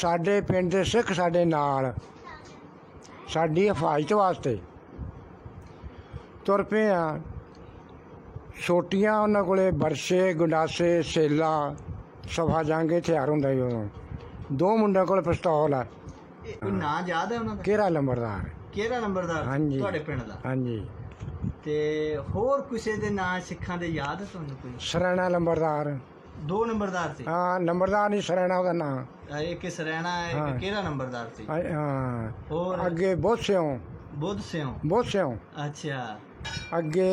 ਸਾਡੇ ਪਿੰਡ ਦੇ ਸਿੱਖ ਸਾਡੇ ਨਾਲ ਸਾਡੀ ਹਿਫਾਜ਼ਤ ਵਾਸਤੇ ਤੁਰ ਪਏ ਆ। ਛੋਟੀਆਂ ਉਹਨਾਂ ਕੋਲੇ ਬਰਸ਼ੇ ਗੁੰਡਾਸੇ ਸੇਲਾ ਸਫਾ ਜਾਂਗੇ ਹਥਿਆਰ ਹੁੰਦਾ ਸੀ ਉਦੋਂ। ਦੋ ਮੁੰਡਿਆਂ ਕੋਲ ਪਿਸਤੌਲ ਆ। ਇਹ ਕੋਈ ਨਾਂ ਯਾਦ ਹੈ ਉਹਨਾਂ ਦਾ? ਕਿਹੜਾ ਲੰਬਰਦਾਰ ਕਿਹੜਾ ਨੰਬਰਦਾਰ? ਹਾਂਜੀ। ਤੁਹਾਡੇ ਪਿੰਡ ਦਾ? ਹਾਂਜੀ। ਤੇ ਹੋਰ ਕਿਸੇ ਦੇ ਨਾਂ ਸਿੱਖਾਂ ਦੇ ਯਾਦ ਹੈ ਤੁਹਾਨੂੰ ਕੋਈ? ਸਰੈਣਾ ਲੰਬਰਦਾਰ ਦੋ ਨੰਬਰਦਾਰ ਸੀ। ਹਾਂ ਨੰਬਰਦਾਰ ਨਹੀਂ ਸਰੈਣਾ ਉਹਦਾ ਨਾਂ। ਇੱਕ ਸਰੈਣਾ ਹੈ ਹਾਂ। ਇੱਕ ਕਿਹੜਾ ਨੰਬਰਦਾਰ ਸੀ? ਹਾਂ, ਹਾਂ ਹੋਰ? ਅੱਗੇ ਬੋਸਿਓ ਬੁੱਧ ਸਿਓ ਬੋਸਿਓ ਅੱਛਾ। ਅੱਗੇ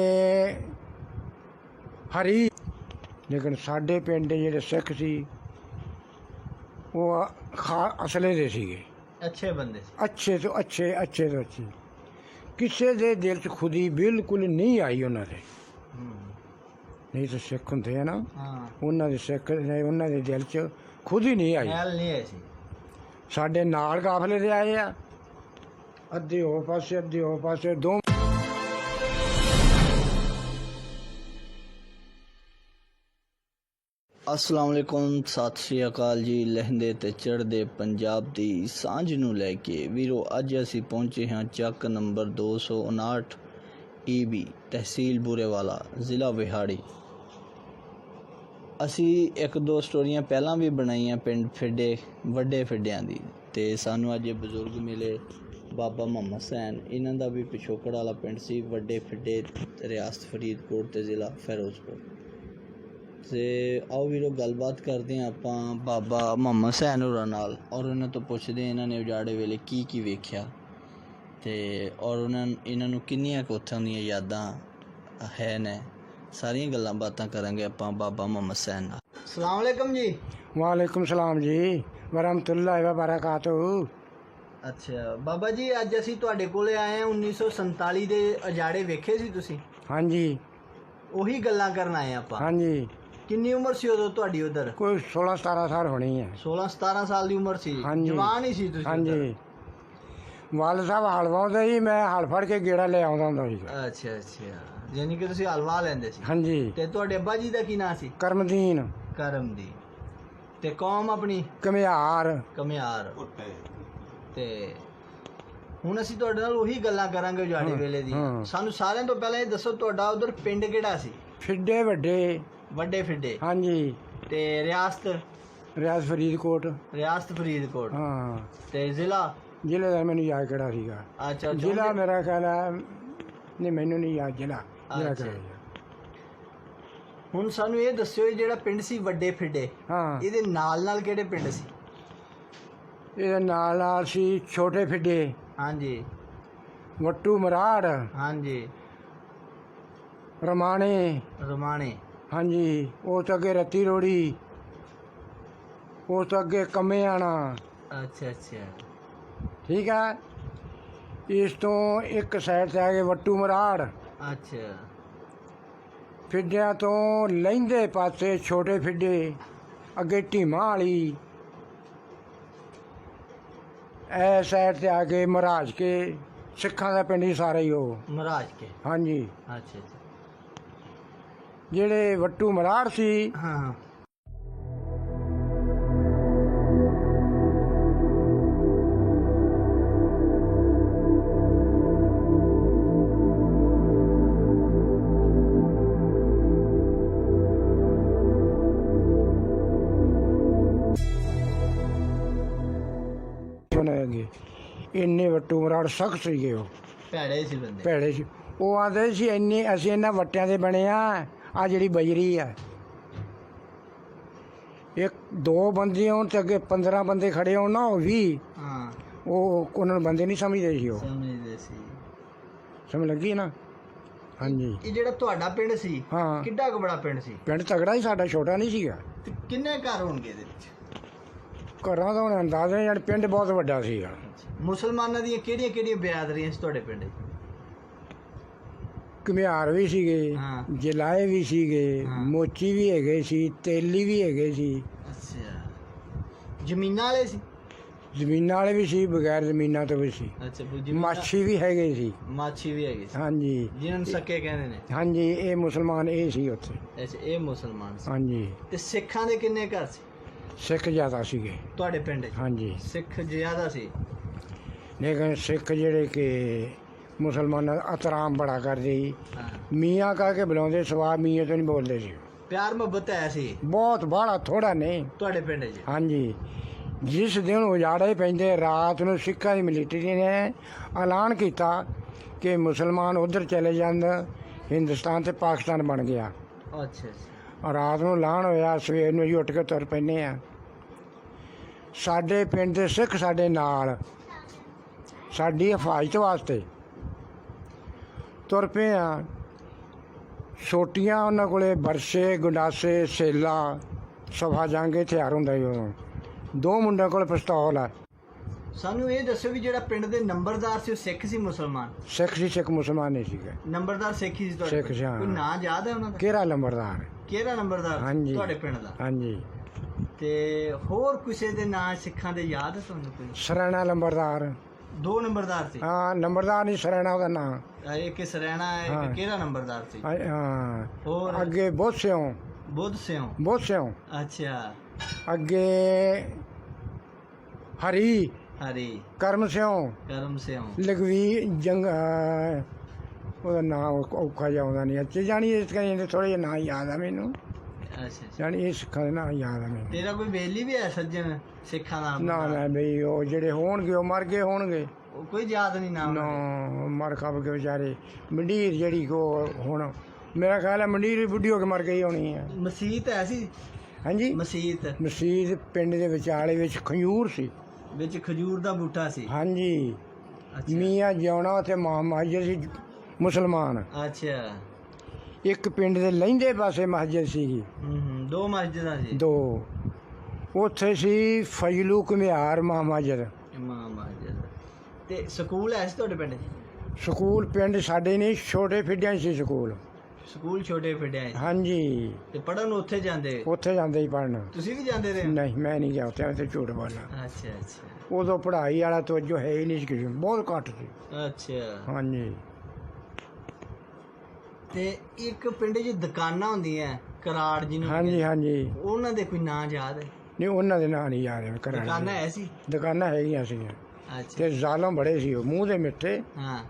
ਹਰੀ। ਲੇਕਿਨ ਸਾਡੇ ਪਿੰਡ ਦੇ ਜਿਹੜੇ ਸਿੱਖ ਸੀ ਉਹ ਖਾ ਅਸਲੇ ਦੇ ਸੀਗੇ। ਅੱਛੇ ਬੰਦੇ ਸੀ। ਅੱਛੇ ਤੋਂ ਅੱਛੇ ਅੱਛੇ ਤੋਂ ਅੱਛੇ। ਕਿਸੇ ਦੇ ਦਿਲ 'ਚ ਖੁਦੀ ਬਿਲਕੁਲ ਨਹੀਂ ਆਈ ਉਹਨਾਂ ਦੇ। ਹੂੰ। ਨਹੀਂ ਤਾਂ ਸਿੱਖ ਹੁੰਦੇ ਆ ਨਾ। ਹਾਂ। ਉਹਨਾਂ ਦੇ ਸਿੱਖ ਨੇ ਉਹਨਾਂ ਦੇ ਦਿਲ 'ਚ ਖੁਦ ਹੀ ਨਹੀਂ ਆਈ। ਖਿਆਲ ਨਹੀਂ ਹੈ ਸੀ। ਸਾਡੇ ਨਾਲ ਕਾਫਲੇ ਦੇ ਆਏ ਆ। ਅੱਧੇ ਉਹ ਪਾਸੇ ਅੱਧੇ ਉਹ ਪਾਸੇ ਦੋ ਅਸਲਾਮ ਅਲੈਕੁਮ ਸਤਿ ਸ਼੍ਰੀ ਅਕਾਲ ਜੀ। ਲਹਿੰਦੇ ਤੇ ਚੜ੍ਹਦੇ ਪੰਜਾਬ ਦੀ ਸਾਂਝ ਨੂੰ ਲੈ ਕੇ ਵੀਰੋ ਅੱਜ ਅਸੀਂ ਪਹੁੰਚੇ ਹਾਂ ਚੱਕ ਨੰਬਰ 259 ਬੀ ਤਹਿਸੀਲ ਬੁਰੇਵਾਲਾ, ਜ਼ਿਲ੍ਹਾ ਵਿਹਾੜੀ। ਅਸੀਂ ਇੱਕ ਦੋ ਸਟੋਰੀਆਂ ਪਹਿਲਾਂ ਵੀ ਬਣਾਈਆਂ ਪਿੰਡ ਫਿੱਡੇ, ਵੱਡੇ ਫਿੱਡਿਆਂ ਦੀ ਤੇ ਸਾਨੂੰ ਅੱਜ ਬਜ਼ੁਰਗ ਮਿਲੇ ਬਾਬਾ ਮੁਹੰਮਦ ਸੈਨ। ਇਹਨਾਂ ਦਾ ਵੀ ਪਿਛੋਕੜ ਵਾਲਾ ਪਿੰਡ ਸੀ, ਵੱਡੇ ਫਿੱਡੇ ਰਿਆਸਤ ਫਰੀਦਕੋਟ ਤੇ ਜ਼ਿਲ੍ਹਾ ਫਿਰੋਜ਼ਪੁਰ। ਤੇ ਆਓ ਵੀਰੋ, ਗੱਲਬਾਤ ਕਰਦੇ ਹਾਂ ਆਪਾਂ ਬਾਬਾ ਮੁਹੰਮਦ ਸੈਨ ਹੋਰਾਂ ਨਾਲ ਔਰ ਉਹਨਾਂ ਤੋਂ ਪੁੱਛਦੇ ਹਾਂ ਇਹਨਾਂ ਨੇ ਉਜਾੜੇ ਵੇਲੇ ਕੀ ਕੀ ਵੇਖਿਆ। ਤੇ ਔਰ ਉਹਨਾਂ ਇਹਨਾਂ ਨੂੰ ਕਿੰਨੀਆਂ ਕੁ ਉੱਥੋਂ ਦੀਆਂ ਯਾਦਾਂ ਹੈ ਨੇ? ਸਾਰੀਆਂ ਗੱਲਾਂ ਬਾਤਾਂ ਕਰਾਂਗੇ ਆਪਾਂ ਬਾਬਾ ਮੁਹੰਮਦ ਸੈਨ ਨਾਲ। ਅਸਲਾਮ ਅਲੈਕਮ ਜੀ। ਵਾਲੇਕੁਮ ਸਲਾਮ ਜੀ। ਵਰਹਮਤੁল্লাਹ ਵ ਬਰਕਾਤੁ। ਅੱਛਾ ਬਾਬਾ ਜੀ ਅੱਜ ਅਸੀਂ ਤੁਹਾਡੇ ਕੋਲੇ ਆਏ ਹਾਂ 1947 ਦੇ ਉਜਾੜੇ ਵੇਖੇ ਸੀ ਤੁਸੀਂ? ਹਾਂਜੀ। ਉਹੀ ਗੱਲਾਂ ਕਰਨ ਆਏ ਆਪਾਂ। ਹਾਂਜੀ। ਕਿੰਨੀ ਉਮਰ ਸੀ ਉਦੋਂ ਤੁਹਾਡੀ ਉਧਰ? ਕੋਈ 16 17 ਸਾਲ ਹੋਣੀ ਹੈ। 16 17 ਸਾਲ ਦੀ ਉਮਰ ਸੀ। ਹਾਂਜੀ। ਜਵਾਨ ਹੀ ਸੀ ਤੁਸੀਂ। ਹਾਂਜੀ। ਵਾਲ ਸਾਹਿਬ ਹਲ ਵਾਉਂਦੇ ਸੀ ਮੈਂ ਹਲ ਫੜ ਕੇ ਗੇੜਾ ਲੈ ਆਉਂਦਾ ਹੁੰਦਾ ਸੀ। ਅੱਛਾ ਅੱਛਾ। ਯਾਨੀ ਕਿ ਤੁਸੀਂ ਹਲਵਾ ਲੈਂਦੇ ਸੀ। ਹਾਂਜੀ। ਤੇ ਤੁਹਾਡੇ ਅੱਬਾ ਜੀ ਦਾ ਕੀ ਨਾਂ ਸੀ? ਕਰਮਦੀਨ। ਕਰਮ ਦੀ ਤੇ ਕੌਮ ਆਪਣੀ? ਕਮਿਆਰ। ਕਮਿਆਰ। ਤੇ ਹੁਣ ਅਸੀਂ ਤੁਹਾਡੇ ਨਾਲ ਉਹੀ ਗੱਲਾਂ ਕਰਾਂਗੇ ਉਜਾੜੇ ਵੇਲੇ ਦੀ। ਹਾਂ। ਸਾਨੂੰ ਸਾਰਿਆਂ ਤੋਂ ਪਹਿਲਾਂ ਇਹ ਦੱਸੋ ਤੁਹਾਡਾ ਉਧਰ ਪਿੰਡ ਕਿਹੜਾ ਸੀ? ਫਿੱਡੇ ਵੱਡੇ। ਵੱਡੇ ਫਿੱਡੇ। ਹਾਂਜੀ। ਤੇ ਰਿਆਸਤ? ਰਿਆਜ਼ ਫਰੀਦਕੋਟ। ਰਿਆਸਤ ਫਰੀਦਕੋਟ। ਹਾਂ। ਤੇ ਜ਼ਿਲ੍ਹਾ? ਜ਼ਿਲ੍ਹੇ ਦਾ ਮੈਨੂੰ ਯਾਦ ਕਿਹੜਾ ਸੀਗਾ? ਅੱਛਾ ਜ਼ਿਲ੍ਹਾ ਮੇਰਾ ਖਿਆਲ ਹੈ ਨਹੀਂ ਮੈਨੂੰ ਨਹੀਂ ਯਾਦ ਜ਼ਿਲ੍ਹਾ। ਜ਼ਿਲ੍ਹਾ ਅੱਛਾ। ਕਿਹੜਾ ਸੀਗਾ? ਹੁਣ ਸਾਨੂੰ ਇਹ ਦੱਸਿਓ ਇਹ ਜਿਹੜਾ ਪਿੰਡ ਸੀ ਵੱਡੇ ਫਿੱਡੇ ਹਾਂ। ਇਹਦੇ ਨਾਲ ਨਾਲ ਕਿਹੜੇ ਪਿੰਡ ਸੀ? ਇਹਦੇ ਨਾਲ ਨਾਲ ਸੀ ਛੋਟੇ ਫਿੱਡੇ। ਹਾਂਜੀ। ਵੱਟੂ ਮਰਾੜ। ਹਾਂਜੀ। ਰਮਾਣੇ। ਰਮਾਣੇ। ਹਾਂਜੀ ਉਹ ਤੋਂ ਅੱਗੇ ਰੱਤੀ ਰੋੜੀ। ਉਹ ਤੋਂ ਅੱਗੇ ਕੰਮੇ ਆਣਾ। ਅੱਛਾ ਅੱਛਾ। ਠੀਕ ਹੈ ਇਸ ਤੋਂ ਇੱਕ ਸਾਈਡ ਤੇ ਆ ਗਏ ਵੱਟੂ ਮਰਾੜ। ਅੱਛਾ। ਫਿੱਡਿਆਂ ਤੋਂ ਲਹਿੰਦੇ ਪਾਸੇ ਛੋਟੇ ਫਿੱਡੇ ਅੱਗੇ ਢੀਮਾਂ ਵਾਲੀ। ਐ ਸਾਈਡ ਤੇ ਆ ਕੇ ਮਹਾਰਾਜ ਕੇ ਸਿੱਖਾਂ ਦਾ ਪਿੰਡ ਹੀ ਸਾਰਾ ਹੀ ਉਹ। ਮਹਾਰਾਜ ਕੇ? ਹਾਂਜੀ। ਅੱਛਾ ਅੱਛਾ। ਜਿਹੜੇ ਵੱਟੂ ਮਰਾੜ ਸੀ ਹਾਂ। ਇੰਨੇ ਵੱਟੂ ਮਰਾੜ ਸਖਤ ਸੀਗੇ ਉਹ। ਭੈੜੇ ਸੀ ਬੰਦੇ। ਭੈੜੇ ਸੀ। ਉਹ ਆਂਦੇ ਸੀ ਇੰਨੇ ਅਸੀਂ ਇਹਨਾਂ ਵੱਟਿਆਂ ਦੇ ਬਣੇ ਆ ਆ ਜਿਹੜੀ ਬਜਰੀ ਆ। ਇੱਕ ਦੋ ਬੰਦੇ ਹੋਣ ਤੇ ਅੱਗੇ 15 ਬੰਦੇ ਖੜੇ ਹੋਣ ਨਾ ਉਹ 20 ਹਾਂ। ਉਹ ਉਹਨਾਂ ਨੂੰ ਬੰਦੇ ਨਹੀਂ ਸਮਝਦੇ ਸੀ ਉਹ। ਸਮਝਦੇ ਸੀ। ਸਮਝ ਲੱਗੀ ਨਾ? ਹਾਂਜੀ। ਇਹ ਜਿਹੜਾ ਤੁਹਾਡਾ ਪਿੰਡ ਸੀ ਹਾਂ। ਕਿੱਡਾ ਕੁ ਬੜਾ ਪਿੰਡ ਸੀ? ਪਿੰਡ ਤਗੜਾ ਹੀ ਸਾਡਾ ਛੋਟਾ ਨਹੀਂ ਸੀਗਾ। ਤੇ ਕਿੰਨੇ ਘਰ ਹੋਣਗੇ ਇਹਦੇ ਵਿੱਚ? ਘਰਾਂ ਦਾ ਹੁਣ ਅੰਦਾਜ਼ਾ ਯਾਰ ਪਿੰਡ ਬਹੁਤ ਵੱਡਾ ਸੀਗਾ। ਮੁਸਲਮਾਨਾਂ ਦੀਆਂ ਕਿਹੜੀਆਂ ਕਿਹੜੀਆਂ ਬਿਰਾਦਰੀਆਂ ਸੀ ਤੁਹਾਡੇ ਪਿੰਡ 'ਚ? ਘੁਮਿਆਰ ਵੀ ਸੀਗੇ ਹਾਂ। ਜਲਾਏ ਵੀ ਸੀਗੇ ਹਾਂ। ਮੋਚੀ ਵੀ ਹੈਗੇ ਸੀ ਤੇਲੀ ਵੀ ਹੈਗੇ ਸੀ। ਅੱਛਾ। ਜ਼ਮੀਨਾਂ ਵਾਲੇ ਸੀ? ਜ਼ਮੀਨਾਂ ਵਾਲੇ ਵੀ ਸੀ ਬਗੈਰ ਜ਼ਮੀਨਾਂ ਤੋਂ ਵੀ ਸੀ। ਅੱਛਾ ਜ਼ਮੀਨਾਂ- ਮਾਛੀ ਵੀ ਹੈਗੇ ਸੀ। ਮਾਛੀ ਵੀ ਹੈਗੀ ਸੀ। ਹਾਂਜੀ। ਜਿਹਨਾਂ ਨੂੰ ਸੱਕੇ ਕਹਿੰਦੇ ਨੇ। ਹਾਂਜੀ ਇਹ ਮੁਸਲਮਾਨ ਇਹ ਸੀ ਉੱਥੇ। ਅੱਛਾ ਇਹ ਮੁਸਲਮਾਨ ਸੀ। ਹਾਂਜੀ। ਤੇ ਸਿੱਖਾਂ ਦੇ ਕਿੰਨੇ ਘਰ ਸੀ? ਸਿੱਖ ਜ਼ਿਆਦਾ ਸੀਗੇ। ਤੁਹਾਡੇ ਪਿੰਡ 'ਚ? ਹਾਂਜੀ। ਸਿੱਖ ਜ਼ਿਆਦਾ ਸੀ? ਲੇਕਿਨ ਸਿੱਖ ਜਿਹੜੇ ਕਿ ਮੁਸਲਮਾਨਾਂ ਦਾ ਇਤਰਾਮ ਬੜਾ ਕਰਦੇ ਸੀ। ਮੀਆਂ ਕਹ ਕੇ ਬੁਲਾਉਂਦੇ ਸਵਾ ਮੀਆਂ ਤੋਂ ਨਹੀਂ ਬੋਲਦੇ ਸੀ। ਪਿਆਰ ਮੁਹੱਬਤ ਹੈ ਸੀ ਬਹੁਤ ਬਾਹਲਾ ਥੋੜਾ ਨਹੀਂ ਤੁਹਾਡੇ ਪਿੰਡ 'ਚ? ਹਾਂਜੀ। ਜਿਸ ਦਿਨ ਉਜਾੜੇ ਪੈਂਦੇ ਰਾਤ ਨੂੰ ਸਿੱਖਾਂ ਦੀ ਮਿਲਿਟਰੀ ਨੇ ਐਲਾਨ ਕੀਤਾ ਕਿ ਮੁਸਲਮਾਨ ਉਧਰ ਚਲੇ ਜਾਂਦੇ ਹਿੰਦੁਸਤਾਨ ਤੇ ਪਾਕਿਸਤਾਨ ਬਣ ਗਿਆ। ਅੱਛਾ। ਰਾਤ ਨੂੰ ਐਲਾਨ ਹੋਇਆ ਸਵੇਰ ਨੂੰ ਜੀ ਉੱਠ ਕੇ ਤੁਰ ਪੈਨੇ ਆ ਸਾਡੇ ਪਿੰਡ ਦੇ ਸਿੱਖ ਸਾਡੇ ਨਾਲ ਸਾਡੀ ਹਿਫਾਜ਼ਤ ਵਾਸਤੇ ਤੁਰ ਪਏ ਆ ਛੋਟੀਆਂ ਉਹਨਾਂ ਕੋਲੇ ਬਰਸ਼ੇ ਗੁੰਡਾਸੇ ਸੇਲਾ ਸਫਾ ਜਾਂਗੇ ਹਥਿਆਰ ਹੁੰਦਾ ਸੀ ਉਦੋਂ। ਦੋ ਮੁੰਡਿਆਂ ਕੋਲ ਪਿਸਤੌਲ ਆ। ਸਾਨੂੰ ਇਹ ਦੱਸੋ ਵੀ ਜਿਹੜਾ ਪਿੰਡ ਦੇ ਨੰਬਰਦਾਰ ਸੀ ਉਹ ਸਿੱਖ ਸੀ ਮੁਸਲਮਾਨ? ਸਿੱਖ ਸੀ ਸਿੱਖ ਮੁਸਲਮਾਨ ਨਹੀਂ ਸੀਗੇ। ਨੰਬਰਦਾਰ ਸਿੱਖ ਹੀ ਸੀ ਤੁਹਾਡੇ ਸਿੱਖ? ਸੀ, ਹਾਂ। ਕੋਈ ਨਾਂ ਯਾਦ ਹੈ ਉਹਨਾਂ ਦਾ? ਕਿਹੜਾ ਲੰਬਰਦਾਰ ਕਿਹੜਾ ਨੰਬਰਦਾਰ ਹਾਂਜੀ। ਤੁਹਾਡੇ ਪਿੰਡ ਦਾ? ਹਾਂਜੀ। ਤੇ ਹੋਰ ਕਿਸੇ ਦੇ ਨਾਂ ਸਿੱਖਾਂ ਦੇ ਯਾਦ ਹੈ ਤੁਹਾਨੂੰ ਕੋਈ? ਸਰੈਣਾ ਲੰਬਰਦਾਰ। ਦੋ ਨੰਬਰਦਾਰ ਸੀ? ਹਾਂ ਲੰਬਰਦਾਰ ਨਹੀਂ ਸਰੈਣਾ ਉਹਦਾ ਨਾਂ। ਇੱਕ ਸਰੈਣਾ ਹੈ ਹਾਂ। ਇੱਕ ਨੰਬਰਦਾਰ ਸੀ? ਹਾਂ ਹੋਰ? ਅੱਗੇ ਬੋਸਿਓ ਬੁੱਧ ਸਿਓ ਬੋਸਿਓ ਅੱਛਾ। ਅੱਗੇ ਹਰੀ। ਹਰੀ। ਕਰਮ ਸਿਓ ਕਰਮ ਸਿਓ ਲਗਵੀ ਜੰਗ ਅਹ, ਉਹਦਾ ਨਾਮ ਔਖਾ ਜਿਹਾ ਆਉਂਦਾ ਨਹੀਂ ਅੱਛੇ ਜਾਣੀ ਇਸ ਕਹਿੰਦੇ ਥੋੜੇ ਜਿਹਾ ਨਾਂ ਯਾਦ ਆ ਮੈਨੂੰ। ਅੱਛਾ ਅੱਛਾ। ਜਾਣੀ ਇਹ ਸਿੱਖਾਂ ਦੇ ਨਾਂ ਯਾਦ ਆ ਮੈਨੂੰ। ਤੇਰਾ ਕੋਈ ਬੇਲੀ ਵੀ ਹੈ ਸੱਜਣ? ਸਿੱਖਾਂ ਦਾ ਨਾ ਨਾ ਬਈ ਉਹ ਜਿਹੜੇ ਹੋਣਗੇ ਉਹ ਮਰ ਗਏ ਹੋਣਗੇ। ਉਹ ਕੋਈ ਯਾਦ ਨਹੀਂ ਨਾਮ ਨਾ ਮਰ ਖਪ ਕੇ ਵਿਚਾਰੇ। ਮੰਡੀਰ ਜਿਹੜੀ ਕੋ ਹੁਣ ਮੇਰਾ ਖਿਆਲ ਹੈ ਮੰਡੀਰ ਵੀ ਬੁੱਢੀ ਹੋ ਕੇ ਮਰ ਗਈ ਹੋਣੀ ਹੈ ਮਸਜਿਦ ਹੈ ਸੀ? ਹਾਂਜੀ? ਮਸਜਿਦ ਮਸਜਿਦ ਪਿੰਡ ਦੇ ਵਿਚਾਲੇ ਵਿੱਚ ਖੰਜੂਰ ਸੀ। ਵਿੱਚ ਖਜੂਰ ਦਾ ਬੂਟਾ ਸੀ? ਹਾਂਜੀ। ਅੱਛਾ। ਮੀਆਂ ਜਿਉਣਾ ਤੇ ਮਾਂ ਮਸਜਿਦ ਸੀ। ਮੁਸਲਮਾਨ। ਅੱਛਾ। ਇੱਕ ਪਿੰਡ ਦੇ ਲਹਿੰਦੇ ਪਾਸੇ ਮਸਜਿਦ ਸੀਗੀ। ਹੂੰ ਹੂੰ ਦੋ ਮਸਜਿਦਾਂ ਸੀ। ਦੋ। ਉੱਥੇ ਸੀ ਫਜਲੂ ਘੁਮਿਆਰ ਮਾਂ ਮਸਜਿਦ। ਇਮਾਮ ਮਸਜਿਦ। ਤੇ ਸਕੂਲ ਹੈ ਸੀ ਤੁਹਾਡੇ ਪਿੰਡ ਸਕੂਲ ਪਿੰਡ ਸਾਡੇ ਨਹੀਂ ਛੋਟੇ ਫਿੱਡਿਆਂ ਸੀ ਸਕੂਲ। ਸਕੂਲ ਛੋਟੇ ਫਿੱਡਿਆ ਸੀ ਹਾਂਜੀ। ਤੇ ਪੜਨ ਉੱਥੇ ਜਾਂਦੇ? ਉੱਥੇ ਜਾਂਦੇ ਹੀ ਪੜਨ ਤੁਸੀਂ ਵੀ ਜਾਂਦੇ ਰਹੇ? ਨਹੀਂ ਮੈਂ ਨਹੀਂ ਗਿਆ ਉੱਥੇ ਤੇ ਝੂਠ ਬੋਲਣਾ ਅੱਛਾ ਅੱਛਾ। ਉਦੋਂ ਪੜ੍ਹਾਈ ਵਾਲਾ ਤਵੱਜੋ ਹੈ ਹੀ ਨਹੀਂ ਕਿਸੇ ਬਹੁਤ ਘੱਟ ਸੀ। ਅੱਛਾ। ਹਾਂਜੀ। ਤੇ ਇੱਕ ਪਿੰਡ 'ਚ ਦੁਕਾਨਾਂ ਹੁੰਦੀਆਂ ਕਰਾੜ ਜਿਹਨੂੰ ਹਾਂਜੀ ਹਾਂਜੀ। ਉਹਨਾਂ ਦੇ ਕੋਈ ਨਾਂ ਯਾਦ ਹੈ? ਨਹੀਂ ਉਹਨਾਂ ਦੇ ਨਾਂ ਨਹੀਂ ਯਾਦ ਕਰਾਂ ਦੁਕਾਨਾਂ ਹੈ ਸੀ? ਦੁਕਾਨਾਂ ਹੈਗੀਆਂ ਸੀ ਅੱਛਾ। ਤੇ ਜ਼ਾਲਮ ਬੜੇ ਸੀ ਉਹ ਮੂੰਹ ਦੇ ਮਿੱਠੇ। ਹਾਂ।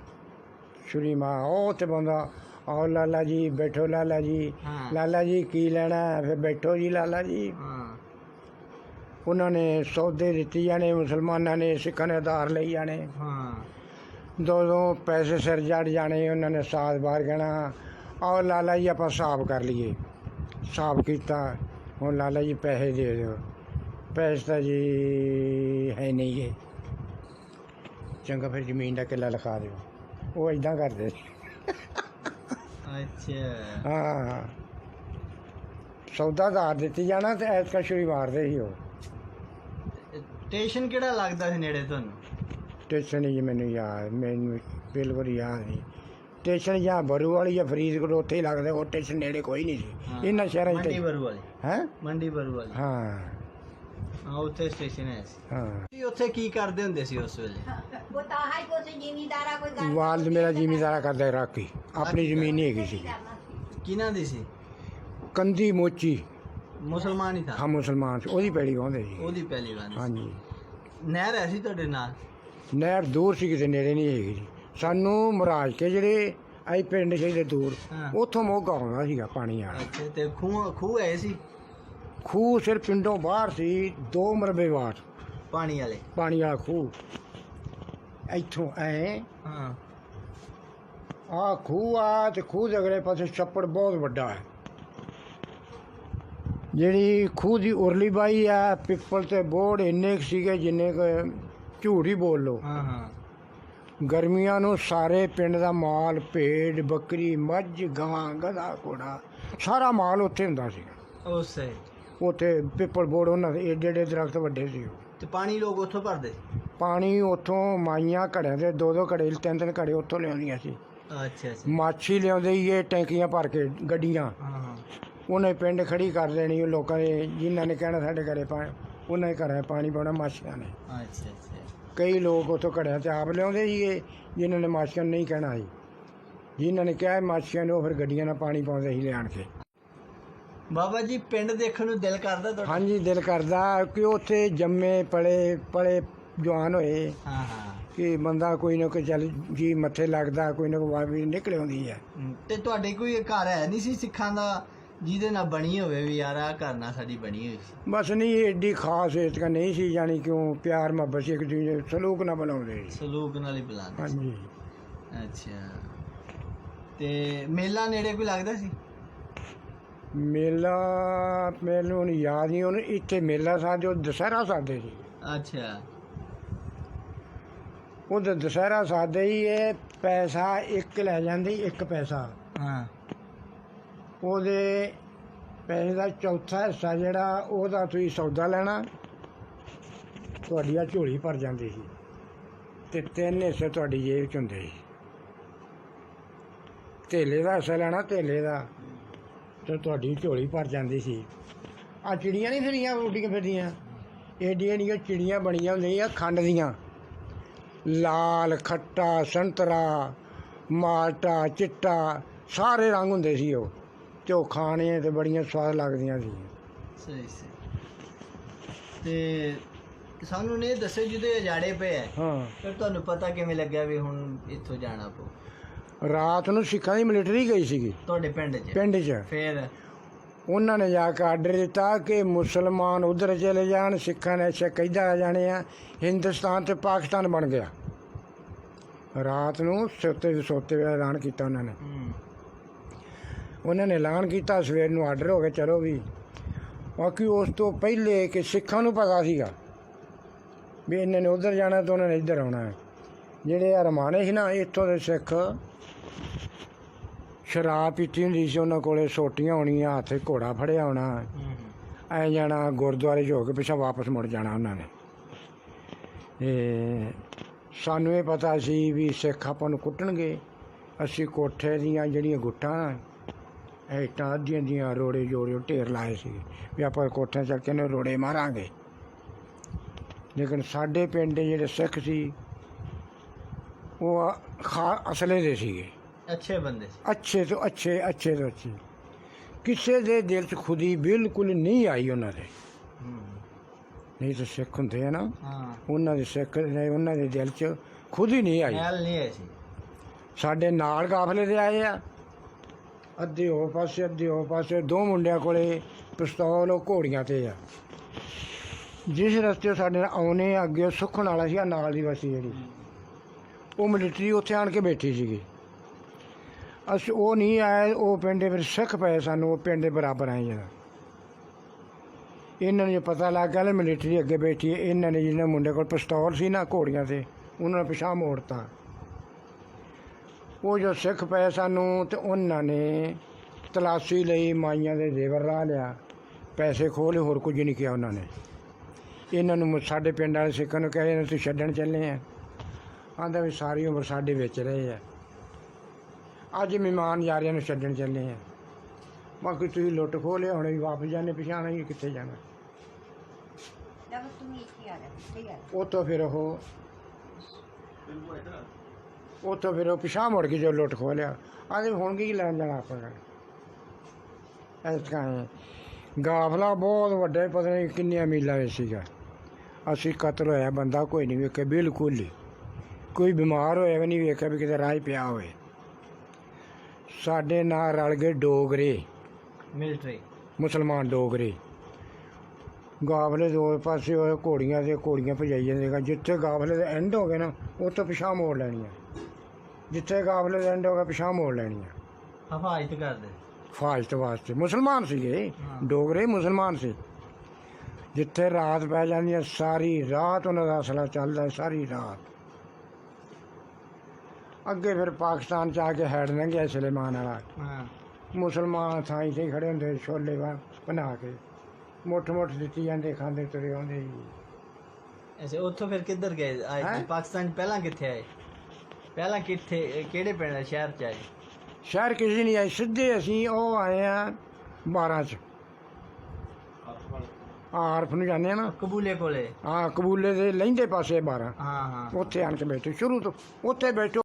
ਛੁਰੀ ਮਾਂ ਉਹ ਤੇ ਬੰਦਾ ਆਓ ਲਾਲਾ ਜੀ ਬੈਠੋ ਲਾਲਾ ਜੀ। ਹਾਂ। ਲਾਲਾ ਜੀ ਕੀ ਲੈਣਾ ਹੈ? ਫਿਰ ਬੈਠੋ ਜੀ ਲਾਲਾ ਜੀ। ਹਾਂ। ਉਹਨਾਂ ਨੇ ਸੌਦੇ ਦਿੱਤੀ ਜਾਣੇ ਮੁਸਲਮਾਨਾਂ ਨੇ ਸਿੱਖਾਂ ਨੇ ਉਧਾਰ ਲਈ ਜਾਣੇ। ਹਾਂ। ਦੋ ਦੋ ਪੈਸੇ ਸਿਰ ਜੜ ਜਾਣੇ ਉਹਨਾਂ ਨੇ ਸਾਥ ਬਾਹਰ ਕਹਿਣਾ। ਆਓ ਲਾਲਾ ਜੀ ਆਪਾਂ ਹਿਸਾਬ ਕਰ ਲਈਏ। ਹਿਸਾਬ ਕੀਤਾ ਹੁਣ ਲਾਲਾ ਜੀ ਪੈਸੇ ਦੇ ਦਿਓ। ਪੈਸੇ ਤਾਂ ਜੀ ਹੈ ਨਹੀਂ ਗੇ। ਚੰਗਾ ਫਿਰ ਜ਼ਮੀਨ ਦਾ ਕਿੱਲਾ ਲਿਖਾ ਦਿਓ। ਉਹ ਇਦਾਂ ਕਰਦੇ। ਅੱਛਾ। ਹਾਂ। ਸੌਦਾ ਧਾਰ ਦਿੱਤੀ ਜਾਣਾ ਤੇ ਐਤਕਾ ਛੁਰੀ ਮਾਰਦੇ ਸੀ ਉਹ। ਸਟੇਸ਼ਨ ਕਿਹੜਾ ਲੱਗਦਾ ਸੀ ਨੇੜੇ ਤੁਹਾਨੂੰ? ਸਟੇਸ਼ਨ ਜੀ ਮੈਨੂੰ ਯਾਦ ਮੈਨੂੰ ਬਿਲਕੁਲ ਯਾਦ ਨਹੀਂ। ਸਟੇਸ਼ਨ ਜਾਂ ਬਰੂ ਵਾਲੀ ਜਾਂ ਫਰੀਦਕੋਟ ਉੱਥੇ ਹੀ ਲੱਗਦੇ ਹੋਰ ਸਟੇਸ਼ਨ ਨੇੜੇ ਕੋਈ ਨਹੀਂ ਸੀ। ਇਹਨਾਂ ਸ਼ਹਿਰਾਂ 'ਚ ਮੰਡੀ ਬਰੂ ਵਾਲੀ। ਹੈ? ਮੰਡੀ ਬਰੂ ਵਾਲੀ। ਹਾਂ। ਹਾਂ ਉੱਥੇ ਸਟੇਸ਼ਨ ਹੈ ਹਾਂ। ਤੁਸੀਂ ਉੱਥੇ ਕੀ ਕਰਦੇ ਹੁੰਦੇ ਸੀ ਉਸ ਵੇਲੇ? ਉਹ ਤਾਂ ਹਾਈ ਕੋਈ ਜ਼ਿਮੀਦਾਰਾ ਕੋਈ ਗੱਲ ਵਾਲਦ ਮੇਰਾ ਜ਼ਿਮੀਦਾਰਾ ਕਰਦਾ ਰਾਕੀ ਆਪਣੀ ਜ਼ਮੀਨ ਨਹੀਂ ਹੈਗੀ ਸੀ। ਕਿਨਾਂ ਦੀ ਸੀ? ਕੰਦੀ ਮੋਚੀ। ਮੁਸਲਮਾਨ ਹੀ ਥਾ ਹਾਂ ਮੁਸਲਮਾਨ ਸੀ। ਉਹਦੀ ਪਹਿਲੀ ਗਾਉਂਦੇ ਸੀ। ਉਹਦੀ ਪੈਲੀ ਗਾਉਂਦੇ ਹਾਂਜੀ। ਨਹਿਰ ਐਸੀ ਤੁਹਾਡੇ ਨਾਲ? ਨਹਿਰ ਦੂਰ ਸੀ ਕਿਤੇ ਨੇੜੇ ਨਹੀਂ ਹੈਗੀ ਜੀ। ਸਾਨੂੰ ਮਹਾਰਾਜ ਕੇ ਜਿਹੜੇ ਆਈ ਪਿੰਡ ਸੀ ਦੇ ਦੂਰ ਹਾਂ। ਉੱਥੋਂ ਮੋਗਾ ਆਉਂਦਾ ਸੀਗਾ ਪਾਣੀ ਵਾਲਾ ਅੱਛਾ ਤੇ ਖੂਹ ਖੂਹ ਹੈ ਸੀ? ਖੂਹ ਸਿਰ ਪਿੰਡੋਂ ਬਾਹਰ ਸੀ ਦੋ ਮਰਬੇ ਬਾਹਰ ਪਾਣੀ ਵਾਲੇ? ਪਾਣੀ ਵਾਲਾ ਖੂਹ। ਇੱਥੋਂ ਐ ਹਾਂ। ਆ ਖੂਹ ਆ ਤੇ ਖੂਹ ਦੇ ਅਗਲੇ ਪਾਸੇ ਛੱਪੜ ਬਹੁਤ ਵੱਡਾ ਹੈ। ਜਿਹੜੀ ਖੂਹ ਦੀ ਉਰਲੀ ਬਾਈ ਆ ਪਿੱਪਲ ਤੇ ਬੋੜ ਇੰਨੇ ਕੁ ਸੀਗੇ ਜਿੰਨੇ ਕੁ ਝੂਠ ਹੀ ਬੋਲ ਲੋ ਹਾਂ ਹਾਂ। ਗਰਮੀਆਂ ਨੂੰ ਸਾਰੇ ਪਿੰਡ ਦਾ ਮਾਲ ਭੇਡ ਬੱਕਰੀ ਮੱਝ ਗਾਂ ਗਧਾ ਘੋੜਾ ਸਾਰਾ ਮਾਲ ਉੱਥੇ ਹੁੰਦਾ ਸੀ। ਸੇ ਉੱਥੇ ਪਿੱਪਲ ਬੋੜ ਉਹਨਾਂ ਦੇ ਏਡੇ ਏਡੇ ਦਰਖਤ ਵੱਡੇ ਸੀ ਉਹ। ਤੇ ਪਾਣੀ ਲੋਕ ਉੱਥੋਂ ਭਰਦੇ? ਪਾਣੀ ਉੱਥੋਂ ਮਾਈਆਂ ਘੜਿਆਂ ਦੇ ਦੋ ਦੋ ਘੜੇ ਤਿੰਨ ਤਿੰਨ ਘੜੇ ਉੱਥੋਂ ਲਿਆਉਂਦੀਆਂ ਸੀ। ਅੱਛਾ ਅੱਛਾ। ਮਾਛੀ ਲਿਆਉਂਦੇ ਹੀ ਇਹ ਟੈਂਕੀਆਂ ਭਰ ਕੇ ਗੱਡੀਆਂ। ਹਾਂ ਹਾਂ। ਉਹਨੇ ਪਿੰਡ ਖੜੀ ਕਰ ਦੇਣੀ ਉਹ ਲੋਕਾਂ ਨੇ ਜਿਨ੍ਹਾਂ ਨੇ ਕਹਿਣਾ ਸਾਡੇ ਘਰੇ ਪਾਣੀ ਉਹਨਾਂ ਦੇ ਘਰਾਂ 'ਚ ਪਾਣੀ ਪਾਉਣਾ ਮਾਛੀਆਂ ਨੇ। ਅੱਛਾ ਅੱਛਾ। ਕਈ ਲੋਕ ਉੱਥੋਂ ਘੜਿਆਂ ਤੇ ਆਪ ਲਿਆਉਂਦੇ ਸੀਗੇ ਜਿਨ੍ਹਾਂ ਨੇ ਮਾਛੀਆਂ ਨੂੰ ਨਹੀਂ ਕਹਿਣਾ ਸੀ। ਜਿਨ੍ਹਾਂ ਨੇ ਕਿਹਾ ਮਾਛੀਆਂ ਨੂੰ ਫਿਰ ਗੱਡੀਆਂ ਨਾਲ ਪਾਣੀ ਪਾਉਂਦੇ ਸੀ ਲਿਆਣ ਕੇ। ਬਾਬਾ ਜੀ ਪਿੰਡ ਦੇਖਣ ਨੂੰ ਦਿਲ ਕਰਦਾ ਤੁਹਾਡਾ? ਹਾਂਜੀ ਦਿਲ ਕਰਦਾ ਕਿ ਉੱਥੇ ਜੰਮੇ ਪਲੇ ਪਲੇ ਜਵਾਨ ਹੋਏ। ਹਾਂ ਹਾਂ। ਕਿ ਬੰਦਾ ਕੋਈ ਨਾ ਕੋਈ ਚੱਲ ਜੀ ਮੱਥੇ ਲੱਗਦਾ ਕੋਈ ਨਾ ਕੋਈ ਵਾਰੀ ਨਿਕਲ ਆਉਂਦੀ ਹੈ ਤੇ ਤੁਹਾਡੇ ਕੋਈ ਘਰ ਹੈ ਨਹੀਂ ਸੀ ਸਿੱਖਾਂ ਦਾ? ਜਿਹਦੇ ਨਾਲ ਬਣੀ ਹੋਵੇ ਵੀ ਯਾਰ ਆ ਘਰ ਨਾਲ ਸਾਡੀ ਬਣੀ ਹੋਈ ਸੀ। ਬਸ ਨਹੀਂ ਏਡੀ ਖਾਸ ਇਤਕਾ ਨਹੀਂ ਸੀ ਜਾਣੀ ਕਿਉਂ ਪਿਆਰ ਮੁਹੱਬਤ ਸੀ ਇੱਕ ਦੂਜੇ ਸਲੂਕ ਨਾ ਬਣਾਉਂਦੇ ਸੀ। ਸਲੂਕ ਨਾਲ ਹੀ ਬੁਲਾਉਂਦੇ ਸੀ। ਹਾਂਜੀ। ਅੱਛਾ। ਤੇ ਮੇਲਾ ਨੇੜੇ ਕੋਈ ਲੱਗਦਾ ਸੀ? ਮੇਲਾ ਮੈਨੂੰ ਹੁਣ ਯਾਦ ਨਹੀਂ ਉਹਨੂੰ ਇੱਥੇ ਮੇਲਾ ਸਾਡੇ ਉਹ ਦੁਸਹਿਰਾ ਸਾਦੇ ਸੀ। ਅੱਛਾ। ਉਹ ਦੁਸਹਿਰਾ ਸਾਦੇ ਹੀ ਇਹ ਪੈਸਾ ਇੱਕ ਲੈ ਜਾਂਦੀ ਇੱਕ ਪੈਸਾ। ਹਾਂ। ਉਹਦੇ ਪੈਸੇ ਦਾ ਚੌਥਾ ਹਿੱਸਾ ਜਿਹੜਾ ਉਹਦਾ ਤੁਸੀਂ ਸੌਦਾ ਲੈਣਾ ਤੁਹਾਡੀ ਆ ਝੋਲੀ ਭਰ ਜਾਂਦੀ ਸੀ ਤੇ ਤਿੰਨ ਹਿੱਸੇ ਤੁਹਾਡੀ ਜੇਬ ਚ ਹੁੰਦੇ ਸੀ। ਧੇਲੇ ਦਾ ਹਿੱਸਾ ਲੈਣਾ, ਧੇਲੇ ਦਾ ਤੇ ਤੁਹਾਡੀ ਝੋਲੀ ਭਰ ਜਾਂਦੀ ਸੀ। ਆ ਚਿੜੀਆਂ ਨਹੀਂ ਫਿਰੀਆਂ ਉੱਡੀਆਂ ਫਿਰਦੀਆਂ। ਏਡੀਆਂ ਏਡੀਆਂ ਚਿੜੀਆਂ ਬਣੀਆਂ ਹੁੰਦੀਆਂ ਖੰਡ ਦੀਆਂ। ਲਾਲ ਖੱਟਾ, ਸੰਤਰਾ, ਮਾਲਟਾ, ਚਿੱਟਾ, ਸਾਰੇ ਰੰਗ ਹੁੰਦੇ ਸੀ ਉਹ। ਤੇ ਉਹ ਖਾਣੇ ਤੇ ਬੜੀਆਂ ਸਵਾਦ ਲੱਗਦੀਆਂ ਸੀ। ਸਹੀ ਸਹੀ। ਤੇ ਸਾਨੂੰ ਨੇ ਦੱਸਿਓ ਜਿਹਦੇ ਅਜਾੜੇ ਪਏ ਹੈ ਹਾਂ। ਫਿਰ ਤੁਹਾਨੂੰ ਪਤਾ ਕਿਵੇਂ ਲੱਗਿਆ ਵੀ ਹੁਣ ਇੱਥੋਂ ਜਾਣਾ ਪਊ? ਰਾਤ ਨੂੰ ਸਿੱਖਾਂ ਦੀ ਮਿਲਟਰੀ ਗਈ ਸੀਗੀ। ਤੁਹਾਡੇ ਪਿੰਡ 'ਚ? ਪਿੰਡ 'ਚ। ਫਿਰ? ਉਹਨਾਂ ਨੇ ਜਾ ਕੇ ਆਰਡਰ ਦਿੱਤਾ ਕਿ ਮੁਸਲਮਾਨ ਉਧਰ ਚਲੇ ਜਾਣ ਸਿੱਖਾਂ ਨੇ ਸਿੱਖ ਇੱਧਰ ਆ ਜਾਣੇ ਆ ਹਿੰਦੁਸਤਾਨ ਤੇ ਪਾਕਿਸਤਾਨ ਬਣ ਗਿਆ। ਰਾਤ ਨੂੰ ਸੋਤੇ ਸੋਤੇ ਐਲਾਨ ਕੀਤਾ ਉਹਨਾਂ ਨੇ। ਹੂੰ। ਉਹਨਾਂ ਨੇ ਐਲਾਨ ਕੀਤਾ, ਸਵੇਰ ਨੂੰ ਆਰਡਰ ਹੋ ਗਿਆ ਚਲੋ ਵੀ। ਬਾਕੀ ਉਸ ਤੋਂ ਪਹਿਲੇ ਕਿ ਸਿੱਖਾਂ ਨੂੰ ਪਤਾ ਸੀਗਾ ਵੀ ਇਹਨਾਂ ਨੇ ਉਧਰ ਜਾਣਾ ਤਾਂ ਉਹਨਾਂ ਨੇ ਇੱਧਰ ਆਉਣਾ ਹੈ। ਜਿਹੜੇ ਰਮਾਣੇ ਸੀ ਨਾ, ਇੱਥੋਂ ਦੇ ਸਿੱਖ ਸ਼ਰਾਬ ਪੀਤੀ ਹੁੰਦੀ ਸੀ, ਉਹਨਾਂ ਕੋਲੇ ਸੋਟੀਆਂ ਹੋਣੀਆਂ, ਹੱਥੇ ਘੋੜਾ ਫੜਿਆ ਹੋਣਾ। ਹੂੰ ਐ ਜਾਣਾ, ਗੁਰਦੁਆਰੇ 'ਚ ਹੋ ਕੇ ਪਿੱਛਾ ਵਾਪਸ ਮੁੜ ਜਾਣਾ ਉਹਨਾਂ ਨੇ। ਤੇ ਸਾਨੂੰ ਇਹ ਪਤਾ ਸੀ ਵੀ ਸਿੱਖ ਆਪਾਂ ਨੂੰ ਕੁੱਟਣਗੇ। ਅਸੀਂ ਕੋਠੇ ਦੀਆਂ ਜਿਹੜੀਆਂ ਗੁੱਟਾਂ ਇੱਟਾਂ ਅੱਧੀਆਂ ਦੀਆਂ ਰੋੜੇ ਜੋੜੇ ਢੇਰ ਲਾਏ ਸੀ ਵੀ ਆਪਾਂ ਕੋਠਿਆਂ ਚੱਕ ਕੇ ਨੇ ਰੋੜੇ ਮਾਰਾਂਗੇ। ਲੇਕਿਨ ਸਾਡੇ ਪਿੰਡ ਦੇ ਜਿਹੜੇ ਸਿੱਖ ਸੀ ਉਹ ਖਾ ਅਸਲੇ ਦੇ ਸੀਗੇ। ਅੱਛੇ ਬੰਦੇ ਸੀ। ਅੱਛੇ ਤੋਂ ਅੱਛੇ ਅੱਛੇ ਤੋਂ ਅੱਛੇ। ਕਿਸੇ ਦੇ ਦਿਲ 'ਚ ਖੁਦੀ ਬਿਲਕੁਲ ਨਹੀਂ ਆਈ ਉਹਨਾਂ ਦੇ। ਨਹੀਂ ਤਾਂ ਸਿੱਖ ਹੁੰਦੇ ਆ ਨਾ। ਉਹਨਾਂ ਦੇ ਸਿੱਖ ਨੇ ਉਹਨਾਂ ਦੇ ਦਿਲ 'ਚ ਖੁਦ ਹੀ ਨਹੀਂ ਆਈ। ਨਹੀਂ ਸੀ। ਸਾਡੇ ਨਾਲ ਕਾਫਲੇ ਦੇ ਆਏ ਆ। ਅੱਧੇ ਉਹ ਪਾਸੇ ਅੱਧੇ ਉਹ ਪਾਸੇ ਦੋ ਮੁੰਡਿਆਂ ਕੋਲੇ ਪਿਸਤੌਲ ਉਹ ਘੋੜੀਆਂ ਤੇ ਆ। ਜਿਸ ਰਸਤੇ ਸਾਡੇ ਨਾਲ ਆਉਨੇ ਆ, ਅੱਗੇ ਸੁੱਖਣ ਵਾਲਾ ਸੀ ਆਹ ਨਾਲ ਦੀ ਬਸੀ ਜਿਹੜੀ। ਉਹ ਮਿਲਟਰੀ ਉੱਥੇ ਆਣ ਕੇ ਬੈਠੀ ਸੀਗੀ। ਅਸੀਂ ਉਹ ਨਹੀਂ ਆਏ ਉਹ ਪਿੰਡ ਦੇ ਵਿੱਚ ਸਿੱਖ ਪਏ ਸਾਨੂੰ ਉਹ ਪਿੰਡ ਦੇ ਬਰਾਬਰ ਆਏ ਜਰਾ। ਇਹਨਾਂ ਨੂੰ ਜੇ ਪਤਾ ਲੱਗ ਗਿਆ ਮਿਲਟਰੀ ਅੱਗੇ ਬੈਠੀ ਹੈ ਇਹਨਾਂ ਨੇ ਜਿਹਨਾਂ ਮੁੰਡੇ ਕੋਲ ਪਿਸਤੌਲ ਸੀ ਨਾ ਘੋੜੀਆਂ ਤੇ ਉਹਨਾਂ ਨੇ ਪਿਛਾਂਹ ਮੋੜਤਾ। ਉਹ ਜੋ ਸਿੱਖ ਪਏ ਸਾਨੂੰ ਤੇ ਉਹਨਾਂ ਨੇ ਤਲਾਸ਼ੀ ਲਈ ਮਾਈਆਂ ਦੇ ਜ਼ੇਵਰ ਲਾ ਲਿਆ। ਪੈਸੇ ਖੋਲੇ ਹੋਰ ਕੁਝ ਨਹੀਂ ਕਿਹਾ ਉਹਨਾਂ ਨੇ। ਇਹਨਾਂ ਨੂੰ ਸਾਡੇ ਪਿੰਡ ਵਾਲੇ ਸਿੱਖਾਂ ਨੂੰ ਕਹੇ ਤੁਸੀਂ ਛੱਡਣ ਚੱਲੇ ਆ। ਆਂਦਾ ਵੀ ਸਾਰੀ ਉਮਰ ਸਾਡੇ ਵਿੱਚ ਰਹੇ ਆ। ਅੱਜ ਮਹਿਮਾਨ ਯਾਰਿਆਂ ਨੂੰ ਛੱਡਣ ਚੱਲੇ ਆ। ਬਾਕੀ ਤੁਸੀਂ ਲੁੱਟ ਖੋਲੇ ਹੁਣ ਵੀ ਵਾਪਸ ਜਾਣੇ ਪਛਾਣਾ ਹੀ ਕਿੱਥੇ ਜਾਣਾ। ਜਦ ਤੂੰ ਫਿਰ ਉਹ ਉੱਥੋਂ ਫਿਰ ਉਹ ਪਿਛਾਂਹ ਮੁੜ ਕੇ ਜੋ ਲੁੱਟ ਖੋਲਿਆ ਆਂਦੇ ਹੁਣ ਕੀ ਲੈਣ ਜਾਣਾ ਆਪਾਂ ਨੇ? ਇਸ ਤਰ੍ਹਾਂ ਗਾਫਲਾ ਬਹੁਤ ਵੱਡਾ ਪਤਾ ਨਹੀਂ ਕਿੰਨੀਆਂ ਮੀਲਾਂ ਵਿੱਚ ਸੀਗਾ। ਅਸੀਂ ਕਤਲ ਹੋਇਆ ਬੰਦਾ ਕੋਈ ਨਹੀਂ ਵੇਖਿਆ ਬਿਲਕੁਲ ਹੀ। ਕੋਈ ਬਿਮਾਰ ਹੋਇਆ ਵੀ ਨਹੀਂ ਵੇਖਿਆ ਵੀ ਕਿਤੇ ਰਾਹ ਪਿਆ ਹੋਵੇ। ਸਾਡੇ ਨਾਲ ਰਲ ਗਏ ਡੋਗਰੇ। ਮਿਲਟਰੀ। ਮੁਸਲਮਾਨ ਡੋਗਰੇ। ਗਾਫਲੇ ਦੋ ਪਾਸੇ ਹੋਏ ਘੋੜੀਆਂ ਤੇ ਘੋੜੀਆਂ ਭਜਾਈ ਜਾਂਦੇ ਜਿੱਥੇ ਗਾਫਲੇ ਦਾ ਐਂਡ ਹੋ ਗਿਆ ਨਾ ਉੱਥੇ ਪਿਛਾਂਹ ਮੋੜ ਲੈਣੀ ਆ। ਜਿੱਥੇ ਗਾਫਲੇ ਦਾ ਐਂਡ ਹੋ ਗਿਆ ਪਿਛਾਂਹ ਮੋੜ ਲੈਣੀ ਆ। ਹਫਾਜ਼ਤ ਕਰਦੇ। ਫਾਜ਼ਤ ਵਾਸਤੇ। ਮੁਸਲਮਾਨ ਸੀਗੇ। ਡੋਗਰੇ ਮੁਸਲਮਾਨ ਸੀ। ਜਿੱਥੇ ਰਾਤ ਪੈ ਜਾਂਦੀ ਹੈ ਸਾਰੀ ਰਾਤ ਉਹਨਾਂ ਦਾ ਅਸਲਾ ਚੱਲਦਾ ਹੈ, ਸਾਰੀ ਰਾਤ। ਅੱਗੇ ਫਿਰ ਪਾਕਿਸਤਾਨ ਚ ਆ ਕੇ ਹੈਡ ਲੰਘਿਆ ਸੁਲੇਮਾਨ ਵਾਲਾ। ਹਾਂ। ਮੁਸਲਮਾਨ ਥਾਈ ਤੇ ਖੜੇ ਹੁੰਦੇ ਛੋਲੇ ਵਾ ਬਣਾ ਕੇ। ਮੁੱਠ ਮੁੱਠ ਦਿੱਤੀ ਜਾਂਦੇ ਖਾਂਦੇ ਤੁਰੇ ਆਉਂਦੇ। ਐਸੇ ਉੱਥੋਂ ਫਿਰ ਕਿੱਧਰ ਗਏ? ਆਏ? ਪਾਕਿਸਤਾਨ ਪਹਿਲਾਂ ਕਿੱਥੇ ਆਏ? ਪਹਿਲਾਂ ਕਿੱਥੇ ਕਿਹੜੇ ਪਿੰਡ ਸ਼ਹਿਰ 'ਚ ਆਏ ਸ਼ਹਿਰ ਕਿਸੇ ਨਹੀਂ ਆਏ ਸਿੱਧੇ ਅਸੀਂ ਉਹ ਆਏ ਆ 12 ਚ। ਆਰਫ ਨੂੰ ਜਾਂਦੇ ਆ ਨਾ। ਕਬੂਲੇ ਕੋਲੇ? ਆ ਕਬੂਲੇ ਦੇ ਲਹਿੰਦੇ ਪਾਸੇ 12 ਹਾਂ ਹਾਂ। ਉੱਥੇ ਆਣ ਕੇ ਬੈਠੇ ਸ਼ੁਰੂ ਤੋਂ। ਉੱਥੇ ਬੈਠੋ।